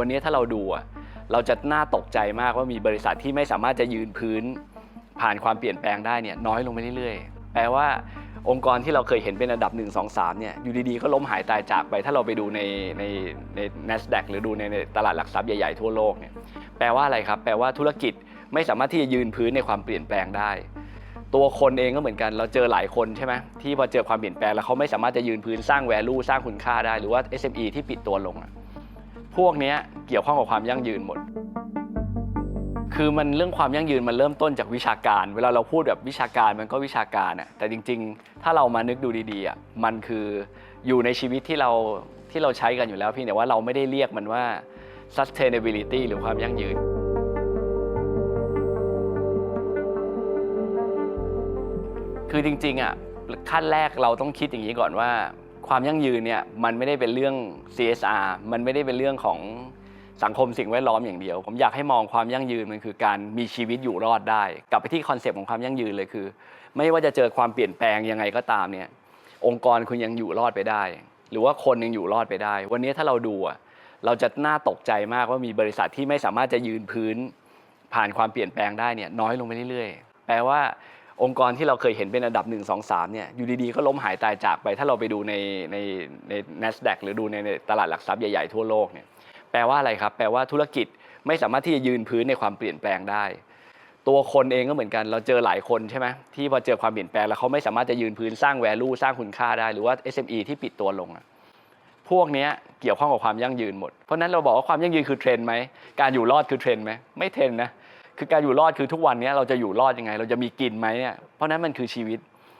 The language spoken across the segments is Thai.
วันนี้ถ้าเราดูอะเราจะน่าตกใจมากว่ามีบริษัทที่ไม่สามารถจะยืนพื้น ผ่านความเปลี่ยนแปลงได้เนี่ยน้อยลงไปเรื่อยๆ แปลว่าองค์กรที่เราเคยเห็นเป็นอันดับ 1 2 3เนี่ยอยู่ดีๆ ก็ล้มหายตายจากไป ถ้าเราไปดูในในใน NASDAQ หรือดูในในตลาดหลักทรัพย์ใหญ่ๆทั่วโลกเนี่ยแปลว่าอะไรครับ แปลว่าธุรกิจไม่สามารถที่จะยืนพื้นในความเปลี่ยนแปลงได้ ตัวคนเองก็เหมือนกันเราเจอหลายคนใช่ไหมที่พอเจอความเปลี่ยนแปลงแล้วเขาไม่สามารถจะยืนพื้นสร้าง value สร้างคุณค่าได้หรือว่า SME ที่ปิดตัวลงอะ พวกนี้เกี่ยวข้องกับความยั่งยืนหมด คือมันเรื่องความยั่งยืนมันเริ่มต้นจากวิชาการ เวลาเราพูดแบบวิชาการมันก็วิชาการอะแต่จริง ๆ ถ้าเรามานึกดูดีๆอะมันคืออยู่ในชีวิตที่เราที่เราใช้กันอยู่แล้วพียงแต่ว่าเราไม่ได้เรียกมันว่า sustainability หรือความยั่งยืนคือจริงๆอะขั้นแรกเราต้องคิดอย่างนี้ก่อนว่า ความยั่งยืนเนี่ยมันไม่ได้เป็นเรื่อง CSR มันไม่ได้เป็นเรื่องของสังคมสิ่งแวดล้อมอย่างเดียว ผมอยากให้มองความยั่งยืนมันคือการมีชีวิตอยู่รอดได้ กลับไปที่คอนเซปต์ของความยั่งยืนเลยคือ ไม่ว่าจะเจอความเปลี่ยนแปลงยังไงก็ตามเนี่ยองค์กรคุณยังอยู่รอดไปได้ หรือว่าคนยังอยู่รอดไปได้ วันนี้ถ้าเราดูอะเราจะน่าตกใจมากว่ามีบริษัทที่ไม่สามารถจะยืนพื้น ผ่านความเปลี่ยนแปลงได้เนี่ยน้อยลงไปเรื่อยๆ แปลว่า องค์กรที่เราเคยเห็นเป็นอันดับ 1 2 3เนี่ยอยู่ดีๆ ก็ล้มหายตายจากไป ถ้าเราไปดูในในใน NASDAQ หรือดูในในตลาดหลักทรัพย์ใหญ่ ๆ ทั่วโลกเนี่ยแปลว่าอะไรครับ แปลว่าธุรกิจไม่สามารถที่จะยืนพื้นในความเปลี่ยนแปลงได้ ตัวคนเองก็เหมือนกันเราเจอหลายคนใช่ไหมที่พอเจอความเปลี่ยนแปลงแล้วเขาไม่สามารถจะยืนพื้นสร้าง value สร้างคุณค่าได้หรือว่า SME ที่ปิดตัวลงอะพวกนี้เกี่ยวข้องกับความยั่งยืนหมด เพราะนั้นเราบอกว่าความยั่งยืนคือเทรนไหม การอยู่รอดคือเทรนไหม ไม่เทรนนะ คือการอยู่รอดคือทุกวันนี้เราจะอยู่รอดยังไง เราจะมีกินไหมเนี่ยเพราะนั้นมันคือชีวิต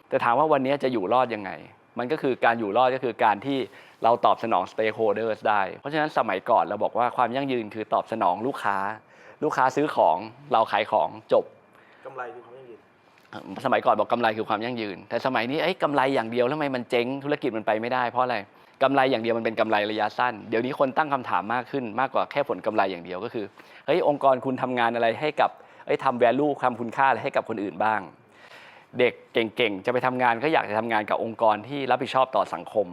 แต่ถามว่าวันนี้จะอยู่รอดยังไง มันก็คือการอยู่รอดก็คือการที่เราตอบสนอง stakeholders ได้ เพราะฉะนั้นสมัยก่อนเราบอกว่าความยั่งยืนคือตอบสนองลูกค้า ลูกค้าซื้อของเราขายของจบกำไรคือความยั่งยืนสมัยก่อนบอกกำไรคือความยั่งยืน แต่สมัยนี้เอ้ยกำไรอย่างเดียวแล้วทำไมมันเจ๊งธุรกิจมันไปไม่ได้เพราะอะไร กำไรอย่างเดียวมันเป็นกำไรระยะสั้น เดี๋ยวนี้คนตั้งคำถามมากขึ้นมากกว่าแค่ผลกำไรอย่างเดียวก็คือเฮ้ยองค์กรคุณทำงานอะไรให้กับเอ้ยทำ value ความคุณค่าอะไรให้กับคนอื่นบ้าง เด็กเก่งๆ จะไปทำงานก็อยากจะทำงานกับองค์กรที่รับผิดชอบต่อสังคม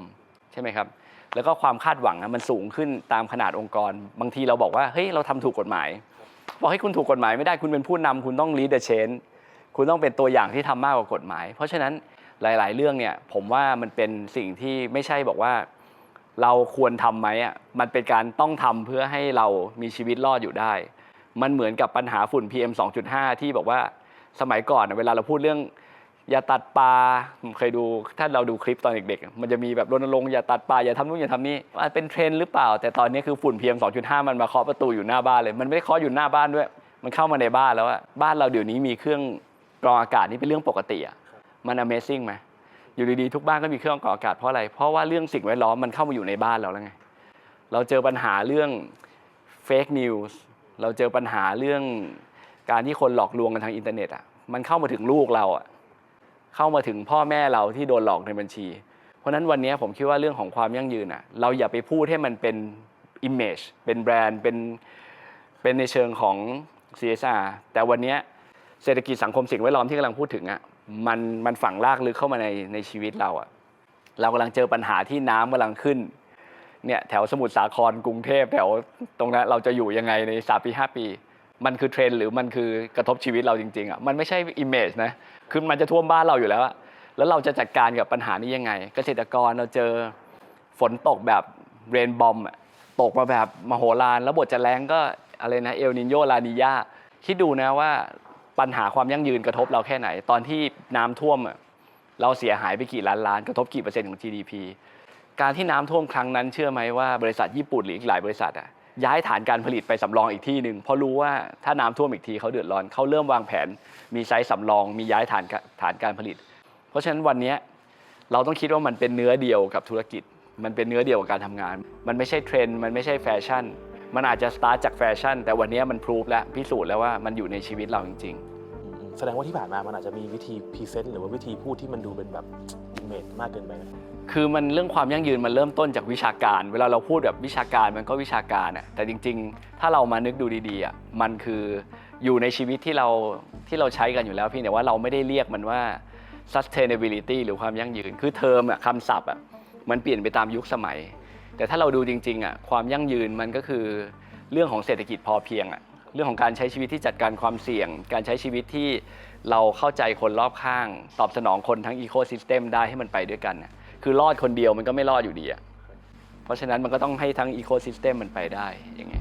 ใช่ไหมครับ แล้วก็ความคาดหวังอะมันสูงขึ้นตามขนาดองค์กร บางทีเราบอกว่าเฮ้ยเราทำถูกกฎหมาย บอกให้คุณถูกกฎหมายไม่ได้คุณเป็นผู้นำคุณต้อง lead the change คุณต้องเป็นตัวอย่างที่ทำมากกว่ากฎหมาย เพราะฉะนั้น หลาย ๆ เรื่องเนี่ยผมว่ามันเป็นสิ่งที่ไม่ใช่บอกว่า เราควรทำไหมอะมันเป็นการต้องทำเพื่อให้เรามีชีวิตรอดอยู่ได้ มันเหมือนกับปัญหาฝุ่น PM 2.5 ที่บอกว่าสมัยก่อนเวลาเราพูดเรื่องอย่าตัดปลาผมเคยดูถ้าเราดูคลิปตอนเด็กๆ มันจะมีแบบรณรงค์อย่าตัดปลาอย่าทำนู่นอย่าทำนี่มันเป็นเทรนหรือเปล่า แต่ตอนนี้คือฝุ่น PM 2.5 มันมาเคาะประตูอยู่หน้าบ้านเลย มันไม่ได้เคาะอยู่หน้าบ้านด้วย มันเข้ามาในบ้านแล้วอะบ้านเราเดี๋ยวนี้มีเครื่องกรองอากาศนี่เป็นเรื่องปกติอะ มัน Amazing ไหมอยู่ดีๆทุกบ้านก็มีเครื่องกรองอากาศเพราะอะไร เพราะว่าเรื่องสิ่งแวดล้อมมันเข้ามาอยู่ในบ้านเราแล้วไง เราเจอปัญหาเรื่อง fake news เราเจอปัญหาเรื่องการที่คนหลอกลวงกันทางอินเทอร์เน็ตอะมันเข้ามาถึงลูกเราอะเข้ามาถึงพ่อแม่เราที่โดนหลอกในบัญชี เพราะนั้นวันนี้ผมคิดว่าเรื่องของความยั่งยืนอะเราอย่าไปพูดให้มันเป็น image เป็นแบรนด์เป็นเป็นในเชิงของ CSR แต่วันนี้เศรษฐกิจสังคมสิ่งแวดล้อมที่กำลังพูดถึงอะ มันมันฝังรากลึกเข้ามาในในชีวิตเราอะเรากำลังเจอปัญหาที่น้ำกำลังขึ้นเนี่ยแถวสมุทรสาครกรุงเทพแถวตรงนั้นเราจะอยู่ยังไงในสามปีห้าปี มันคือเทรนหรือมันคือกระทบชีวิตเราจริงๆอะมันไม่ใช่อิมเมจนะคือมันจะท่วมบ้านเราอยู่แล้วอะแล้วเราจะจัดการกับปัญหานี้ยังไง เกษตรกรเราเจอฝนตกแบบเรนบอมตกมาแบบมโหฬารแล้วบทจะแรงก็อะไรนะเอลนิโยลานิยาคิดดูนะว่า ปัญหาความยั่งยืนกระทบเราแค่ไหน ตอนที่น้ำท่วมเราเสียหายไปกี่ล้านล้านกระทบกี่เปอร์เซ็นต์ของ GDP การที่น้ำท่วมครั้งนั้นเชื่อไหมว่าบริษัทญี่ปุ่นหรืออีกหลายบริษัทอะย้ายฐานการผลิตไปสำรองอีกที่หนึ่งเพราะรู้ว่าถ้าน้ำท่วมอีกทีเขาเดือดร้อนเขาเริ่มวางแผน มีไซต์สำรอง มีย้ายฐานฐานการผลิต เพราะฉะนั้นวันนี้เราต้องคิดว่ามันเป็นเนื้อเดียวกับธุรกิจ มันเป็นเนื้อเดียวกับการทำงาน มันไม่ใช่เทรนด์มันไม่ใช่แฟชั่น มันอาจจะสตาร์ทจากแฟชั่น แต่วันนี้มันพรูฟแล้วพิสูจน์แล้วว่ามันอยู่ในชีวิตเราจริง ๆ แสดงว่าที่ผ่านมามันอาจจะมีวิธีพรีเซนต์หรือว่าวิธีพูดที่มันดูเป็นแบบอิมเมจมากเกินไปไหมคือมันเรื่องความยั่งยืนมันเริ่มต้นจากวิชาการ เวลาเราพูดแบบวิชาการมันก็วิชาการอะแต่จริง ๆ ถ้าเรามานึกดูดีๆอะมันคืออยู่ในชีวิตที่เราที่เราใช้กันอยู่แล้วพียงแต่ว่าเราไม่ได้เรียกมันว่า sustainability หรือความยั่งยืน คือเทอมอะคำศัพท์อะมันเปลี่ยนไปตามยุคสมัย แต่ถ้าเราดูจริงๆอะความยั่งยืนมันก็คือเรื่องของเศรษฐกิจพอเพียงอะ เรื่องของการใช้ชีวิตที่จัดการความเสี่ยง การใช้ชีวิตที่เราเข้าใจคนรอบข้าง ตอบสนองคนทั้งอีโคซิสเต็มได้ให้มันไปด้วยกันนะคือรอดคนเดียวมันก็ไม่รอดอยู่ดีอะเพราะฉะนั้นมันก็ต้องให้ทั้งอีโคซิสเต็มมันไปได้อย่างเงี้ย